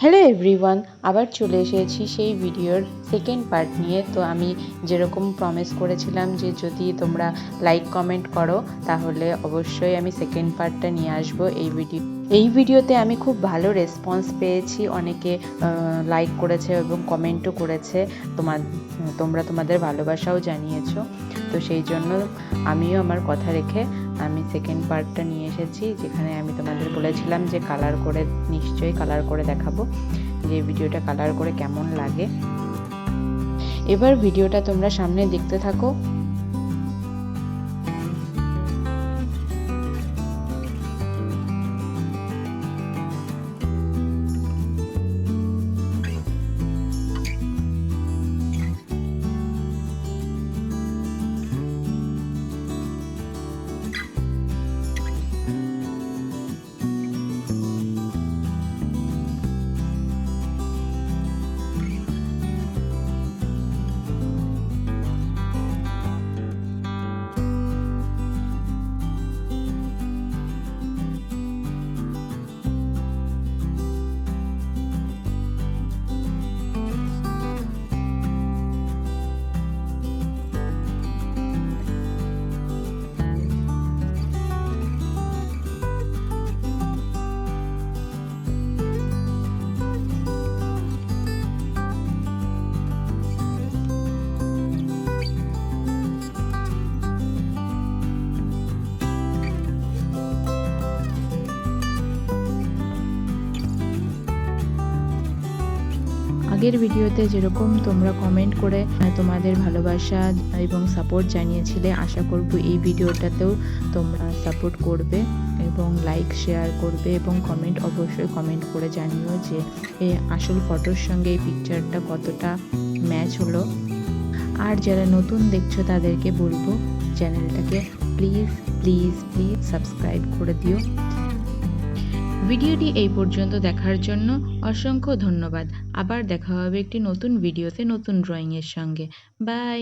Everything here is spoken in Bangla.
হ্যালো এভরিওয়ান আবার চলে এসেছি সেই ভিডিওর সেকেন্ড পার্ট নিয়ে। তো আমি যেরকম প্রমিস করেছিলাম যে যদি তোমরা লাইক কমেন্ট করো, তাহলে অবশ্যই আমি সেকেন্ড পার্টটা নিয়ে আসব এই ভিডিও এই ভিডিওতে আমি খুব ভালো রেসপন্স পেয়েছি। অনেকে লাইক করেছে এবং কমেন্টও করেছে। তোমার তোমরা তোমাদের ভালোবাসাও জানিয়েছো। তো সেই জন্য আমিও আমার কথা রেখে আমি সেকেন্ড পার্টটা নিয়ে এসেছি, যেখানে আমি তোমাদের বলেছিলাম যে কালার করে, নিশ্চয়ই কালার করে দেখাবো যে ভিডিওটা কালার করে কেমন লাগে। এবার ভিডিওটা তোমরা সামনে দেখতে থাকো। আগের ভিডিওতে যেরকম তোমরা কমেন্ট করে তোমাদের ভালোবাসা এবং সাপোর্ট জানিয়েছিলে, আশা করব এই ভিডিওটাতেও তোমরা সাপোর্ট করবে এবং লাইক শেয়ার করবে এবং কমেন্ট অবশ্যই কমেন্ট করে জানিও যে আসল ফটোর সঙ্গে এই পিকচারটা কতটা ম্যাচ হলো। আর যারা নতুন দেখছ তাদেরকে বলব চ্যানেলটাকে প্লিজ প্লিজ প্লিজ সাবস্ক্রাইব করে দিও। ভিডিওটি এই পর্যন্ত দেখার জন্য অসংখ্য ধন্যবাদ। আবার দেখা হবে একটি নতুন ভিডিওতে নতুন ড্রয়িংয়ের সঙ্গে। বাই